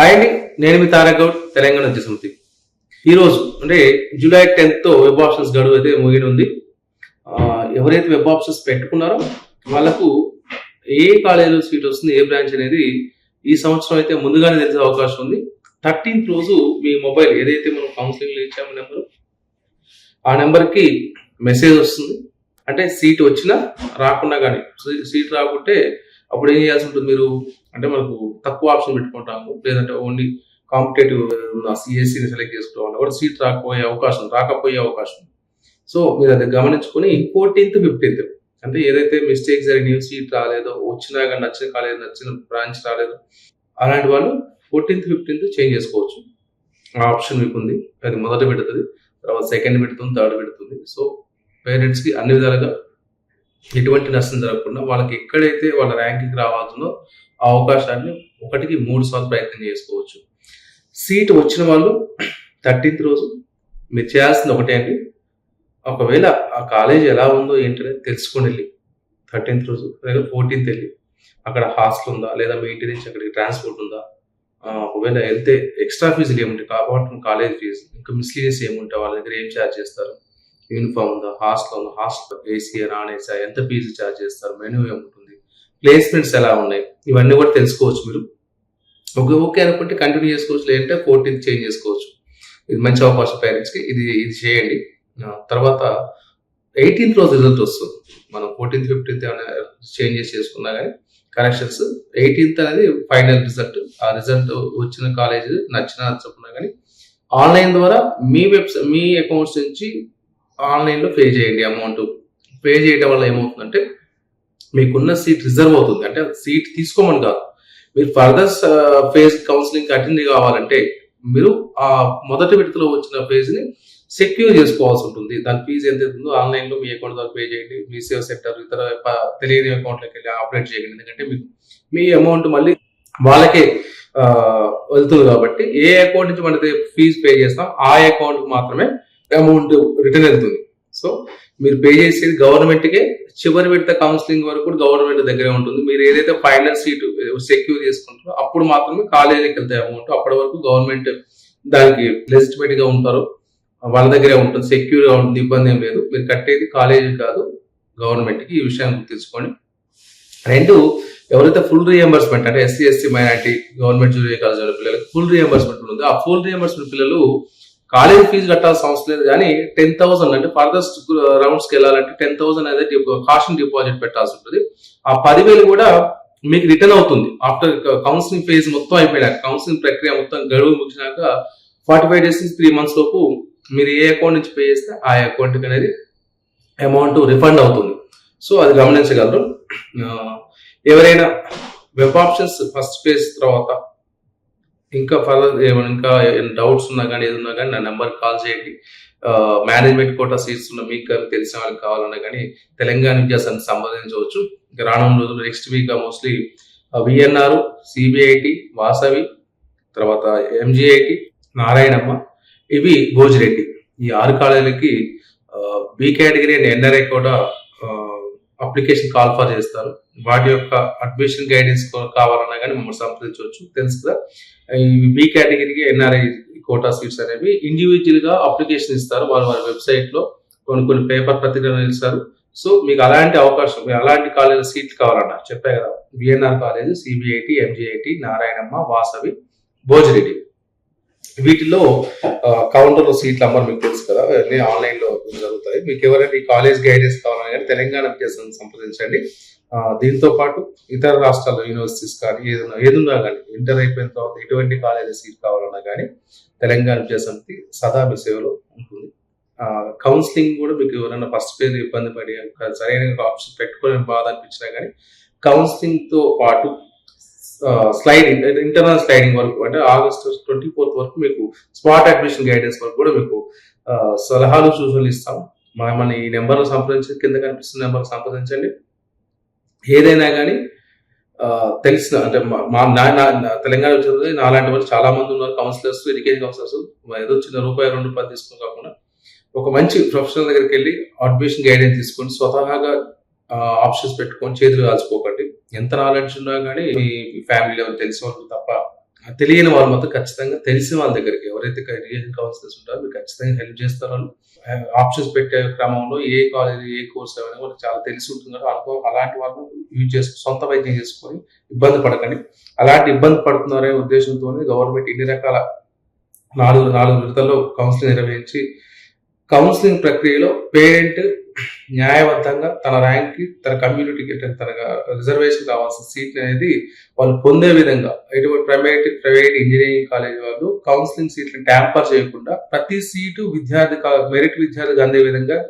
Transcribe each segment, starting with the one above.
Hi అండి నేను మీ తారకౌడ్ తెలంగాణ విద్యా ఈరోజు అంటే జూలై టెన్త్ వెబ్ ఆప్షన్స్ గడువు అయితే ముగినుంది ఉంది. ఎవరైతే వెబ్ ఆప్షన్స్ పెట్టుకున్నారో వాళ్ళకు ఏ కాలేజీలో సీట్ వస్తుంది ఏ బ్రాంచ్ అనేది ఈ సంవత్సరం అయితే ముందుగానే తెలిసే అవకాశం ఉంది. థర్టీన్త్ రోజు మీ మొబైల్ ఏదైతే మనం కౌన్సిలింగ్లో ఇచ్చామో నెంబర్ ఆ నెంబర్కి మెసేజ్ వస్తుంది. అంటే సీట్ వచ్చినా రాకుండా కానీ సీట్ రాకుంటే అప్పుడు ఏం చేయాల్సి ఉంటుంది మీరు? అంటే మనకు తక్కువ ఆప్షన్ పెట్టుకుంటాము. లేదంటే ఓన్లీ కాంపిటేటివ్ సిఎస్సీని సెలెక్ట్ చేసుకోవాలి. కూడా సీట్ రాకపోయే అవకాశం రాకపోయే అవకాశం సో మీరు అది గమనించుకొని ఫోర్టీన్త్ ఫిఫ్టీన్త్ అంటే ఏదైతే మిస్టేక్ జరిగినాయో సీట్ రాలేదో వచ్చినా కానీ నచ్చిన కాలేజ్ నచ్చిన బ్రాంచ్ రాలేదు అలాంటి వాళ్ళు ఫోర్టీన్త్ ఫిఫ్టీన్త్ చేంజ్ చేసుకోవచ్చు. ఆ ఆప్షన్ మీకు ఉంది. అది మొదట పెడుతుంది తర్వాత సెకండ్ పెడుతుంది థర్డ్ పెడుతుంది. సో పేరెంట్స్కి అన్ని విధాలుగా ఎటువంటి నష్టం జరగకుండా వాళ్ళకి ఎక్కడైతే వాళ్ళ ర్యాంకింగ్ రావాల్సిందో ఆ అవకాశాన్ని ఒకటికి మూడు సార్లు ప్రయత్నం చేసుకోవచ్చు. సీట్ వచ్చిన వాళ్ళు థర్టీన్త్ రోజు మీరు చేయాల్సింది ఒకటే అండి. ఒకవేళ ఆ కాలేజ్ ఎలా ఉందో ఏంటనేది తెలుసుకొని వెళ్ళి థర్టీన్త్ రోజు లేదా ఫోర్టీన్త్ వెళ్ళి అక్కడ హాస్టల్ ఉందా లేదా మీ ఇంటి నుంచి అక్కడికి ట్రాన్స్పోర్ట్ ఉందా ఒకవేళ వెళ్తే ఎక్స్ట్రా ఫీజులు ఏముంటాయి? కాబట్టి కాలేజ్ ఫీజు ఇంకా మిస్లీనియస్ ఏముంటాయి? వాళ్ళ దగ్గర ఏం ఛార్జ్ చేస్తారు? యూనిఫామ్ ఉందా? హాస్టల్ ఉందా? హాస్టల్ ఏసీ నాన్ ఏసీ ఎంత ఫీజు ఛార్జ్ చేస్తారు? మెనూ ఏముంటుంది? ప్లేస్మెంట్స్ ఎలా ఉన్నాయి? ఇవన్నీ కూడా తెలుసుకోవచ్చు మీరు. ఓకే ఓకే అనుకుంటే కంటిన్యూ చేసుకోవచ్చు లేదంటే ఫోర్టీన్త్ చేంజ్ చేసుకోవచ్చు. ఇది మంచి అవకాశం పేరెంట్స్కి ఇది ఇది చేయండి. తర్వాత ఎయిటీన్త్ రోజు రిజల్ట్ వస్తుంది. మనం ఫోర్టీన్త్ ఫిఫ్టీన్త్ ఏమైనా చేంజెస్ చేసుకున్నా కానీ కనెక్షన్స్ ఎయిటీన్త్ అనేది ఫైనల్ రిజల్ట్ ఆ రిజల్ట్ వచ్చిన కాలేజ్ నచ్చిన నచ్చకున్నా కానీ ఆన్లైన్ ద్వారా మీ వెబ్సైట్ మీ అకౌంట్స్ నుంచి ఆన్లైన్లో పే చేయండి అమౌంట్. పే చేయడం వల్ల ఏమవుతుందంటే మీకున్న సీట్ రిజర్వ్ అవుతుంది. అంటే సీట్ తీసుకోమని కాదు. మీరు ఫర్దర్ ఫేజ్ కౌన్సిలింగ్ అటెండ్ కావాలంటే మీరు ఆ మొదటి విడతలో వచ్చిన ఫేజ్ని సెక్యూర్ చేసుకోవాల్సి ఉంటుంది. దాని ఫీజు ఎంత ఉందో ఆన్లైన్లో మీ అకౌంట్ ద్వారా పే చేయండి. మీ సేవ సెంటర్ ఇతర తెలియని అకౌంట్లోకి వెళ్ళి ఆపరేట్ చేయండి. ఎందుకంటే మీకు మీ అమౌంట్ మళ్ళీ వాళ్ళకే వెళ్తుంది కాబట్టి ఏ అకౌంట్ నుంచి మనకి ఫీజు పే చేస్తాం ఆ అకౌంట్కి మాత్రమే అమౌంట్ రిటర్న్ వెళ్తుంది సో మీరు పే చేసేది గవర్నమెంట్కే చివరి విడత కౌన్సిలింగ్ వరకు కూడా గవర్నమెంట్ దగ్గరే ఉంటుంది. మీరు ఏదైతే ఫైనల్ సీటు సెక్యూర్ చేసుకుంటారో అప్పుడు మాత్రమే కాలేజీకి వెళ్తాయి అమౌంట్ అప్పటి వరకు గవర్నమెంట్ దానికి లెజిటిమేట్గా ఉంటారో. వాళ్ళ దగ్గరే ఉంటుంది. సెక్యూర్గా ఉంటుంది. ఇబ్బంది ఏం లేదు. మీరు కట్టేది కాలేజీ కాదు గవర్నమెంట్కి. ఈ విషయాన్ని గుర్తించుకోండి. రెండు ఎవరైతే ఫుల్ రియంబర్స్మెంట్ అంటే SC SC minority government junior college పిల్లలకి ఫుల్ రియంబర్స్మెంట్ ఉంది ఆ ఫుల్ రియంబర్స్మెంట్ పిల్లలు కాలేజ్ ఫీజు కట్టాల్సిన అవసరం లేదు కానీ టెన్ థౌసండ్ అంటే ఫర్దర్ రౌండ్స్కి వెళ్ళాలంటే టెన్ థౌసండ్ అనేది కాషన్ డిపాజిట్ పెట్టాల్సి ఉంటుంది. ఆ పదివేలు కూడా మీకు రిటర్న్ అవుతుంది. ఆఫ్టర్ కౌన్సిలింగ్ ఫేజ్ మొత్తం అయిపోయినాక కౌన్సిలింగ్ ప్రక్రియ మొత్తం గడువు ముగిసినాక ఫార్టీ ఫైవ్ డేస్ నుంచి త్రీ మంత్స్ లోపు మీరు ఏ అకౌంట్ నుంచి పే చేస్తే ఆ అకౌంట్ అనేది అమౌంట్ రిఫండ్ అవుతుంది. సో అది గమనించగలరు. ఎవరైనా వెబ్ ఆప్షన్స్ ఫస్ట్ పేజ్ తర్వాత ఇంకా ఫర్దర్ ఏమైనా ఇంకా డౌట్స్ ఉన్నా కానీ ఏది ఉన్నా కానీ నా నెంబర్ కాల్ చేయండి. మేనేజ్మెంట్ కోటా సీట్స్ ఉన్న మీకు కానీ తెలిసిన వాళ్ళకి కావాలన్నా కానీ తెలంగాణ విద్యాసాన్ని సంబంధించవచ్చు ఇంకా రానున్న రోజులు next week mostly VNR CBIT Vasavi తర్వాత ఎంజిఐటి నారాయణమ్మ ఇవి భోజిరెడ్డి. ఈ ఆరు కాలేజీలకి బి కేటగిరీ అండ్ ఎన్ఆర్ఐ కూడా అప్లికేషన్ కాల్ ఫర్ చేస్తారు. వాటి యొక్క అడ్మిషన్ గైడెన్స్ కావాలన్నా కానీ మమ్మల్ని సంప్రదించవచ్చు. తెలుసు కదా? ఈ బి కేటగిరీకి ఎన్ఆర్ఐ కోటా సీట్స్ అనేవి ఇండివిజువల్గా అప్లికేషన్ ఇస్తారు. వారు వారి వెబ్సైట్లో కొన్ని కొన్ని పేపర్ పత్రికలు ఇస్తారు సో మీకు అలాంటి అవకాశం అలాంటి కాలేజ్ సీట్లు కావాలన్నా చెప్పా కదా VNR college CBIT MGIT Narayanamma Vasavi Bhojireddy వీటిలో కౌంటర్ సీట్ సీట్ల నెంబర్ మీకు తెలుసు కదా? అన్ని ఆన్లైన్లో జరుగుతాయి. మీకు ఎవరైనా ఈ కాలేజ్ గైడెన్స్ కావాలి కానీ తెలంగాణ విద్యాసంస్థ సంప్రదించండి. దీంతో పాటు ఇతర రాష్ట్రాల యూనివర్సిటీస్ కానీ ఏదైనా ఏదున్నా కానీ ఇంటర్ అయిపోయిన తర్వాత ఎటువంటి కాలేజీ సీట్ కావాలన్నా కానీ తెలంగాణ విద్యాసమితి సదా మీ సేవలో ఉంటుంది. కౌన్సిలింగ్ కూడా మీకు ఎవరైనా ఫస్ట్ పేరు ఇబ్బంది పడి సరైన ఆప్షన్ పెట్టుకోలేని బాధ అనిపించినా కానీ కౌన్సిలింగ్తో పాటు స్లైడింగ్ ఇంటర్నల్ స్లైడింగ్ వరకు అంటే ఆగస్ట్ ట్వంటీ ఫోర్త్ వరకు మీకు స్మార్ట్ అడ్మిషన్ గైడెన్స్ వరకు కూడా మీకు సలహాలు సూచనలు ఇస్తాం మన ఈ నెంబర్ను సంప్రదించి కింద కనిపిస్తున్న నెంబర్ సంప్రదించండి. ఏదైనా కానీ తెలిసిన అంటే మా- మా నా- నా తెలంగాణ వచ్చిన నాలాంటి వాళ్ళు చాలా మంది ఉన్నారు కౌన్సిలర్స్ ఎడ్యుకేషన్ కౌన్సిలర్స్ ఏదో చిన్న రూపాయి రెండు రూపాయలు తీసుకుని కాకుండా ఒక మంచి ప్రొఫెషనల్ దగ్గరికి వెళ్ళి అడ్మిషన్ గైడెన్స్ తీసుకొని స్వతహాగా ఆప్షన్స్ పెట్టుకొని చేతులు కాల్చుకోకండి. ఎంత నాలెడ్జ్ ఉన్నా కానీ మీ ఫ్యామిలీలో తెలిసిన వాళ్ళు తప్ప తెలియని వాళ్ళు మాత్రం ఖచ్చితంగా తెలిసిన వాళ్ళ దగ్గరికి ఎవరైతే ఎడ్యుకేషన్ కౌన్సిలర్స్ ఉంటారో మీరు ఖచ్చితంగా హెల్ప్ చేస్తారు వాళ్ళు. ఆప్షన్స్ పెట్టే క్రమంలో ఏ కాలేజ్ ఏ కోర్స్ అయినా వాళ్ళు చాలా తెలిసి ఉంటుంది అనుభవం అనుకో అలాంటి వాళ్ళు యూజ్ చేసుకుని సొంత వైద్యం చేసుకొని ఇబ్బంది పడకండి. అలాంటి ఇబ్బంది పడుతున్నారనే ఉద్దేశంతో గవర్నమెంట్ ఇన్ని రకాల నాలుగు నాలుగు విడతల్లో కౌన్సిలింగ్ నిర్వహించి కౌన్సిలింగ్ ప్రక్రియలో పేరెంట్ న్యాయబద్ధంగా తన ర్యాంక్కి తన కమ్యూనిటీకి తన రిజర్వేషన్ కావాల్సిన సీట్ అనేది వాళ్ళు పొందే విధంగా ఎటువంటి ప్రైవేట్ ప్రైవేట్ ఇంజనీరింగ్ కాలేజ్ వాళ్ళు కౌన్సిలింగ్ సీట్లను ట్యాంపర్ చేయకుండా ప్రతి సీటు విద్యార్థి కా- మెరిట్ విద్యార్థికి అందే విధంగా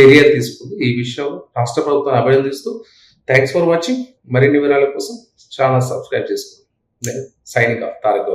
చర్యలు తీసుకుంది. ఈ విషయం రాష్ట్ర ప్రభుత్వాన్ని అభినందిస్తూ థ్యాంక్స్ ఫర్ వాచింగ్. మరిన్ని వివరాల కోసం ఛానల్ సబ్స్క్రైబ్ చేసుకోండి. సైనిక ఆఫ్ తారక్